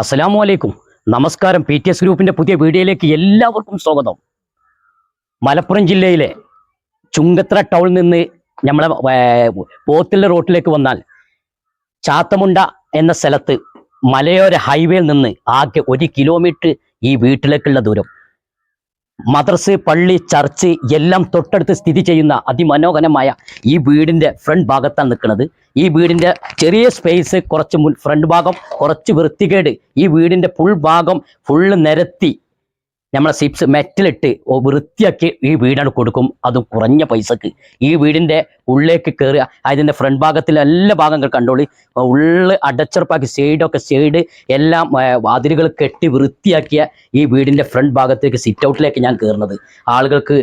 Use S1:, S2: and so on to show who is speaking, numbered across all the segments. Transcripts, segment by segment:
S1: അസ്സലാമു അലൈക്കും. നമസ്കാരം. പി ടി എസ് ഗ്രൂപ്പിന്റെ പുതിയ വീഡിയോയിലേക്ക് എല്ലാവർക്കും സ്വാഗതം. മലപ്പുറം ജില്ലയിലെ ചുങ്കത്ര ടൗണിൽ നിന്ന് നമ്മളെ പോത്തിലെ റോട്ടിലേക്ക് വന്നാൽ ചാത്തമുണ്ട എന്ന സ്ഥലത്ത് മലയോര ഹൈവേയിൽ നിന്ന് ആകെ ഒരു കിലോമീറ്റർ ഈ വീട്ടിലേക്കുള്ള ദൂരം. മദ്രസ് പള്ളി ചർച്ച് എല്ലാം തൊട്ടടുത്ത് സ്ഥിതി ചെയ്യുന്ന അതിമനോഹരമായ ഈ വീടിന്റെ ഫ്രണ്ട് ഭാഗത്താണ് നിൽക്കുന്നത്. ഈ വീടിന്റെ ചെറിയ സ്പേസ് കുറച്ച് മുൻ ഫ്രണ്ട് ഭാഗം കുറച്ച് വൃത്തികേട്. ഈ വീടിന്റെ ഫുൾ ഭാഗം ഫുള്ള് നിരത്തി നമ്മളെ സിപ്സ് മെറ്റലിട്ട് വൃത്തിയാക്കി ഈ വീടാണ് കൊടുക്കും. അതും കുറഞ്ഞ പൈസക്ക്. ഈ വീടിന്റെ ഉള്ളിലേക്ക് കയറുക അതിന്റെ ഫ്രണ്ട് ഭാഗത്തിലെ എല്ലാ ഭാഗങ്ങൾ കണ്ടോളി. ഉള്ള് അടച്ചുറപ്പാക്കി സൈഡൊക്കെ സൈഡ് എല്ലാം വാതിലുകൾ കെട്ടി വൃത്തിയാക്കിയ ഈ വീടിന്റെ ഫ്രണ്ട് ഭാഗത്തേക്ക് സിറ്റ് ഔട്ടിലേക്ക് ഞാൻ കയറുന്നത് ആളുകൾക്ക്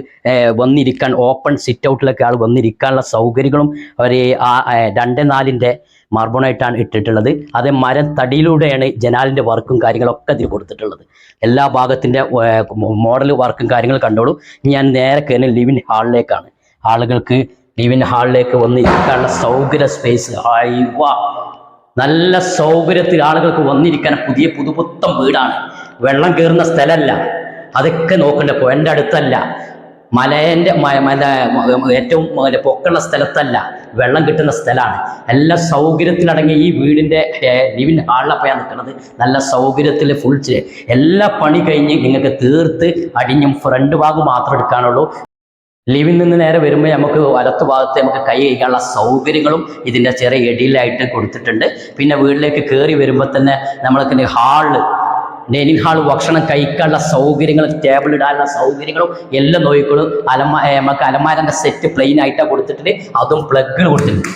S1: വന്നിരിക്കാൻ ഓപ്പൺ സിറ്റ് ഔട്ടിലേക്ക് ആൾ വന്നിരിക്കാനുള്ള സൗകര്യങ്ങളും അവർ ആ രണ്ട് നാലിന്റെ മാർബോണായിട്ടാണ് ഇട്ടിട്ടുള്ളത്. അത് മരം തടിയിലൂടെയാണ് ജനാലിന്റെ വർക്കും കാര്യങ്ങളൊക്കെ ഇതിൽ കൊടുത്തിട്ടുള്ളത്. എല്ലാ ഭാഗത്തിന്റെ മോഡൽ വർക്കും കാര്യങ്ങൾ കണ്ടോളൂ. ഞാൻ നേരെ കയറി ലിവിൻ ഹാളിലേക്കാണ്. ആളുകൾക്ക് ലിവിൻ ഹാളിലേക്ക് വന്ന് ഇരിക്കാനുള്ള സൗകര്യ സ്പേസ് അയവ നല്ല സൗകര്യത്തിൽ ആളുകൾക്ക് വന്നിരിക്കാൻ പുതിയ പുതുപുത്തം വീടാണ്. വെള്ളം കയറുന്ന സ്ഥലമല്ല. അതൊക്കെ നോക്കണ്ട? എന്റെ അടുത്തല്ല. മലേന്റെ മ- മല ഏറ്റവും പൊക്കുള്ള സ്ഥലത്തല്ല വെള്ളം കിട്ടുന്ന സ്ഥലമാണ്. എല്ലാ സൗകര്യത്തിലടങ്ങിയ ഈ വീടിന്റെ ലിവിൻ ഹാളിലാണ് പോയാൽ നിൽക്കുന്നത് നല്ല സൗകര്യത്തിൽ ഫുൾ എല്ലാ പണി കഴിഞ്ഞ് നിങ്ങൾക്ക് തീർത്ത് അടിഞ്ഞും ഫ്രണ്ട് ഭാഗം മാത്രം എടുക്കാനുള്ളൂ. ലിവിൽ നിന്ന് നേരെ വരുമ്പോൾ നമുക്ക് വലത്ത് ഭാഗത്ത് നമുക്ക് കൈ കഴിക്കാനുള്ള സൗകര്യങ്ങളും ഇതിന്റെ ചെറിയ എടിയിലായിട്ട് കൊടുത്തിട്ടുണ്ട്. പിന്നെ വീട്ടിലേക്ക് കയറി വരുമ്പോൾ തന്നെ നമ്മൾക്ക് ഹാൾ ഡൈനിങ് ഹാൾ ഭക്ഷണം കഴിക്കാനുള്ള സൗകര്യങ്ങൾ ടേബിൾ ഇടാനുള്ള സൗകര്യങ്ങളും എല്ലാം നോക്കിക്കോളും. അലമ നമുക്ക് അലമാരന്റെ സെറ്റ് പ്ലെയിൻ ആയിട്ടാണ് കൊടുത്തിട്ടുണ്ട് അതും പ്ലഗ് കൊടുത്തിട്ടുണ്ട്.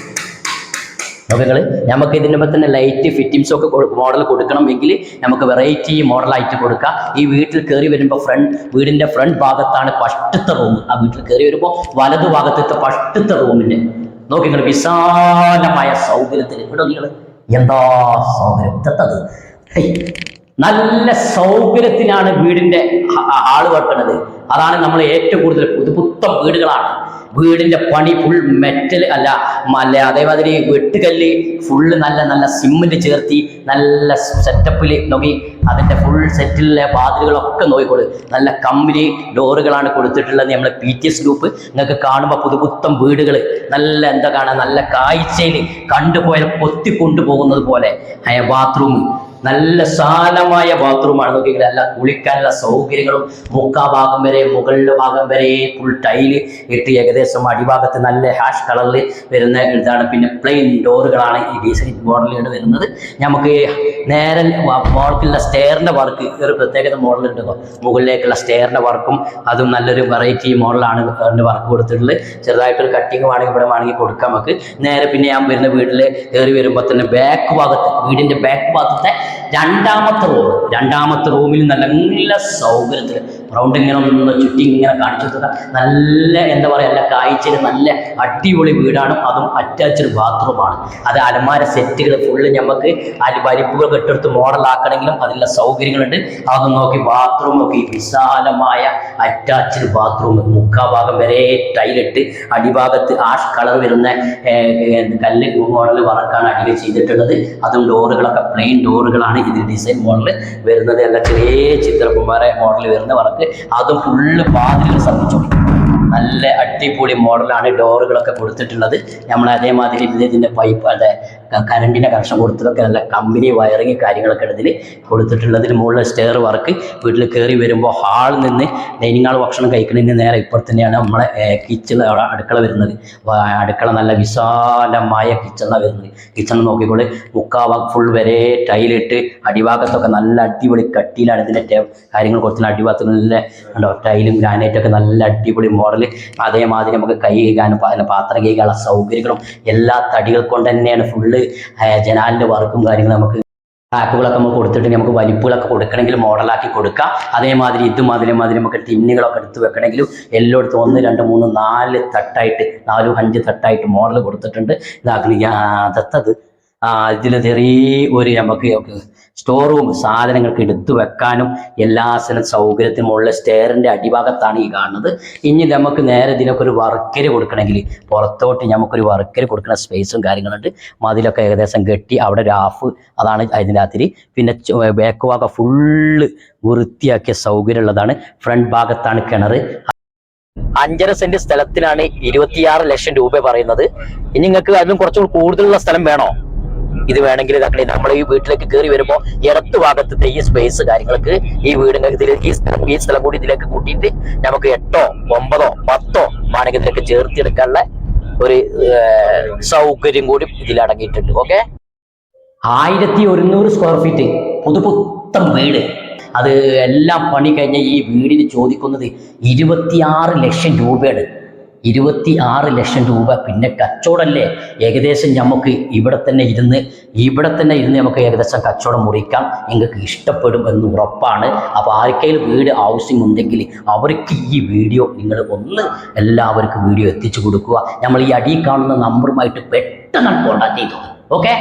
S1: നോക്കങ്ങൾ നമുക്ക് ഇതിന്റെ തന്നെ ലൈറ്റ് ഫിറ്റിംഗ്സ് ഒക്കെ മോഡൽ കൊടുക്കണമെങ്കിൽ നമുക്ക് വെറൈറ്റി മോഡലായിട്ട് കൊടുക്കാം. ഈ വീട്ടിൽ കയറി വരുമ്പോൾ ഫ്രണ്ട് വീടിന്റെ ഫ്രണ്ട് ഭാഗത്താണ് ഫസ്റ്റത്തെ റൂം ആ വീട്ടിൽ കയറി വരുമ്പോൾ വലതു ഭാഗത്തെ ഫസ്റ്റത്തെ റൂമിന്റെ നോക്കി നിങ്ങൾ വിശാലമായ സൗകര്യത്തിൽ ഇവിടെ നിങ്ങൾ എന്താ സൗകര്യം. നല്ല സൗകര്യത്തിനാണ് വീടിന്റെ ആൾ വെക്കുന്നത് അതാണ് നമ്മൾ ഏറ്റവും കൂടുതൽ പുതുപുത്ത വീടുകളാണ്. വീടിന്റെ പണി ഫുൾ മെറ്റൽ അല്ല മല അതേമാതിരി വെട്ടുകല്ല് ഫുള്ള് നല്ല നല്ല സിമെന്റ് ചേർത്തി നല്ല സെറ്റപ്പിൽ നോക്കി അതിന്റെ ഫുൾ സെറ്റിലെ വാതിലുകളൊക്കെ നോക്കിക്കൊള്ളു നല്ല കമ്പനി ഡോറുകളാണ് കൊടുത്തിട്ടുള്ളത് നമ്മളെ പി ടി എസ് ഗ്രൂപ്പ് നിങ്ങൾക്ക് കാണുമ്പോൾ പുതുപുത്തം വീടുകൾ നല്ല എന്താ കാണാൻ നല്ല കാഴ്ചയിൽ കണ്ടുപോയാൽ പൊത്തി കൊണ്ടുപോകുന്നത് പോലെ ബാത്റൂം നല്ല സാലമായ ബാത്റൂമാണ് നോക്കിയെങ്കിൽ നല്ല കുളിക്കാനുള്ള സൗകര്യങ്ങളും മുക്കാ ഭാഗം വരെ മുകളിലെ ഭാഗം വരെ ഫുൾ ടൈൽ ഇട്ട് ഏകദേശം അടിഭാഗത്ത് നല്ല ഹാഷ് കളറിൽ വരുന്ന ഇതാണ്. പിന്നെ പ്ലെയിൻ ഡോറുകളാണ് ഈ ഡീസൽ മോഡലുകൾ വരുന്നത്. നമുക്ക് നേരെ മോഡലുള്ള സ്റ്റെയറിന്റെ വർക്ക് ഒരു പ്രത്യേകത മോഡൽ മോഡലുണ്ട് മുകളിലേക്കുള്ള സ്റ്റെയറിന്റെ വർക്കും അതും നല്ലൊരു വെറൈറ്റി മോഡലാണ് അതിന്റെ വർക്ക് കൊടുത്തിട്ടുള്ളത്. ചെറുതായിട്ടൊരു കട്ടിങ് വേണമെങ്കിൽ ഇവിടെ വേണമെങ്കിൽ കൊടുക്കാം നമുക്ക്. നേരെ പിന്നെ ഞാൻ വരുന്ന വീട്ടിൽ കയറി വരുമ്പോൾ തന്നെ ബാക്ക് ഭാഗത്ത് വീടിന്റെ ബാക്ക് ഭാഗത്തെ രണ്ടാമത്തെ റൂം രണ്ടാമത്തെ റൂമിൽ നല്ല സൗകര്യത്തിൽ റൗണ്ട് ഇങ്ങനെ ഒന്ന് ചുറ്റി ഇങ്ങനെ കാണിച്ചു തരാം നല്ല എന്താ പറയുക നല്ല കാഴ്ചയിൽ നല്ല അടിപൊളി വീടാണ്. അതും അറ്റാച്ച്ഡ് ബാത്റൂമാണ് അത് അലമാര സെറ്റുകൾ ഫുള്ള് നമുക്ക് അതിൽ വലിപ്പുകൾ കെട്ടെടുത്ത് മോഡലാക്കണമെങ്കിലും അതിനുള്ള സൗകര്യങ്ങളുണ്ട്. അതൊന്നും നോക്കി ബാത്റൂം നോക്കി വിശാലമായ അറ്റാച്ച്ഡ് ബാത്റൂം മുക്കാ ഭാഗം വരെ ടൈലിട്ട് അടിഭാഗത്ത് ആഷ് കളർ വരുന്ന കല്ല് മോഡൽ വർക്കാണ് അടിയിൽ ചെയ്തിട്ടുള്ളത്. അതും ഡോറുകളൊക്കെ പ്ലെയിൻ ഡോറുകളാണ് ഇതിൽ ഡിസൈൻ മോഡൽ വരുന്നത്. എല്ലാ ചെറിയ ചിത്രകുമാര മോഡൽ വരുന്ന വർക്ക് അതും ഫുള്ള് വാതിലുകൾ ശ്രദ്ധിച്ചു നല്ല അടിപൊളി മോഡലാണ് ഡോറുകളൊക്കെ കൊടുത്തിട്ടുള്ളത്. നമ്മൾ അതേമാതിരി ഇതിന്റെ പൈപ്പ് അതെ കറണ്ടിന്റെ കണക്ഷൻ കൊടുത്തതൊക്കെ നല്ല കമ്പനി വയറിങ് കാര്യങ്ങളൊക്കെ ഇതിൽ കൊടുത്തിട്ടുള്ളതിന് മുകളിൽ സ്റ്റെയർ വർക്ക് വീട്ടിൽ കയറി വരുമ്പോൾ ഹാളിൽ നിന്ന് ഡൈനിങ് ഹാൾ ഭക്ഷണം കഴിക്കുന്നതിന് നേരെ ഇപ്പോൾ തന്നെയാണ് നമ്മളെ കിച്ചൺ അടുക്കള വരുന്നത്. അടുക്കള നല്ല വിശാലമായ കിച്ചണാണ് വരുന്നത്. കിച്ചൺ നോക്കിക്കൊണ്ട് മുക്കാവ ഫുൾ വരെ ടൈലിട്ട് അടിഭാഗത്തൊക്കെ നല്ല അടിപൊളി കട്ടിയിലാണ് ഇതിന്റെ കാര്യങ്ങൾ കൊടുത്തില്ല അടിഭാഗത്ത് നല്ല ഉണ്ടോ ടൈലും ഗ്രാനൈറ്റൊക്കെ നല്ല അടിപൊളി മോഡൽ അതേമാതിരി നമുക്ക് കൈ കഴുകാനും പാത്രം കഴുകാനുള്ള സൗകര്യങ്ങളും എല്ലാ തടികൾ കൊണ്ട് തന്നെയാണ് ഫുള്ള് ജനാലിന്റെ വർക്കും കാര്യങ്ങളും നമുക്ക് ടാക്കുകളൊക്കെ നമുക്ക് കൊടുത്തിട്ട് നമുക്ക് വലിപ്പുകളൊക്കെ കൊടുക്കണമെങ്കിൽ മോഡലാക്കി കൊടുക്കാം. അതേമാതിരി ഇതും അതേമാതിരി നമുക്ക് ടിന്നുകളൊക്കെ എടുത്ത് വെക്കണമെങ്കിലും എല്ലായിടത്തും ഒന്ന് രണ്ട് മൂന്ന് നാല് തട്ടായിട്ട് നാലും അഞ്ച് തട്ടായിട്ട് മോഡൽ കൊടുത്തിട്ടുണ്ട്. ഇതാക്കണ അതത്തത് ഇതിൽ ചെറിയ ഒരു നമുക്ക് സ്റ്റോർ റൂം സാധനങ്ങൾക്ക് എടുത്തു വെക്കാനും എല്ലാ സ്ഥലം സൗകര്യത്തിനുമുള്ള സ്റ്റെയറിന്റെ അടിഭാഗത്താണ് ഈ കാണുന്നത്. ഇനി നമുക്ക് നേരെ ഇതിനൊക്കെ ഒരു വർക്കര് കൊടുക്കണമെങ്കിൽ പുറത്തോട്ട് നമുക്കൊരു വർക്കര് കൊടുക്കുന്ന സ്പേസും കാര്യങ്ങളുണ്ട്. മതിലൊക്കെ ഏകദേശം കെട്ടി അവിടെ ഒരു ഹാഫ് അതാണ് അതിന്റെ അകത്തിരി. പിന്നെ ബാക്ക് ഭാഗം ഫുള്ള് വൃത്തിയാക്കിയ സൗകര്യമുള്ളതാണ് ഫ്രണ്ട് ഭാഗത്താണ് കിണർ. അഞ്ചര സെന്റ് സ്ഥലത്തിനാണ് ഇരുപത്തിയാറ് ലക്ഷം രൂപ പറയുന്നത്. ഇനി നിങ്ങൾക്ക് അതിലും കുറച്ചുകൂടി കൂടുതലുള്ള സ്ഥലം വേണോ? ഇത് വേണമെങ്കിൽ ഇതാക്കളെ നമ്മൾ ഈ വീട്ടിലേക്ക് കയറി വരുമ്പോൾ ഇടത്ത് ഭാഗത്തെ ഈ സ്പേസ് കാര്യങ്ങൾക്ക് ഈ വീടിന്റെ ഈ സ്ഥലം ഈ സ്ഥലം കൂടി ഇതിലേക്ക് കൂട്ടിയിട്ട് നമുക്ക് എട്ടോ ഒമ്പതോ പത്തോ വേണമെങ്കിൽ ഇതിലേക്ക് ചേർത്തിയെടുക്കാനുള്ള ഒരു സൗകര്യം കൂടി ഇതിൽ അടങ്ങിയിട്ടുണ്ട്. ഓക്കെ ആയിരത്തി ഒരുന്നൂറ് സ്ക്വയർ ഫീറ്റ് പുതുപുത്തൻ വീട്. അത് എല്ലാം പണി കഴിഞ്ഞ ഈ വീടിന് ചോദിക്കുന്നത് ഇരുപത്തിയാറ് ലക്ഷം രൂപയാണ്. ഇരുപത്തി ആറ് ലക്ഷം രൂപ പിന്നെ കച്ചവടമല്ലേ ഏകദേശം നമുക്ക് ഇവിടെ തന്നെ ഇരുന്ന് ഇവിടെ തന്നെ ഇരുന്ന് നമുക്ക് ഏകദേശം കച്ചവടം മുറിക്കാം. നിങ്ങൾക്ക് ഇഷ്ടപ്പെടും എന്ന് ഉറപ്പാണ്. അപ്പോൾ ആർക്കെങ്കിലും വീട് ആവശ്യം ഉണ്ടെങ്കിൽ അവർക്ക് ഈ വീഡിയോ നിങ്ങൾ ഒന്ന് എല്ലാവർക്കും വീഡിയോ എത്തിച്ചു കൊടുക്കുക. നമ്മൾ ഈ അടിയിൽ കാണുന്ന നമ്പറുമായിട്ട് പെട്ടെന്ന് കോൺടാക്ട് ചെയ്തു ഓക്കെ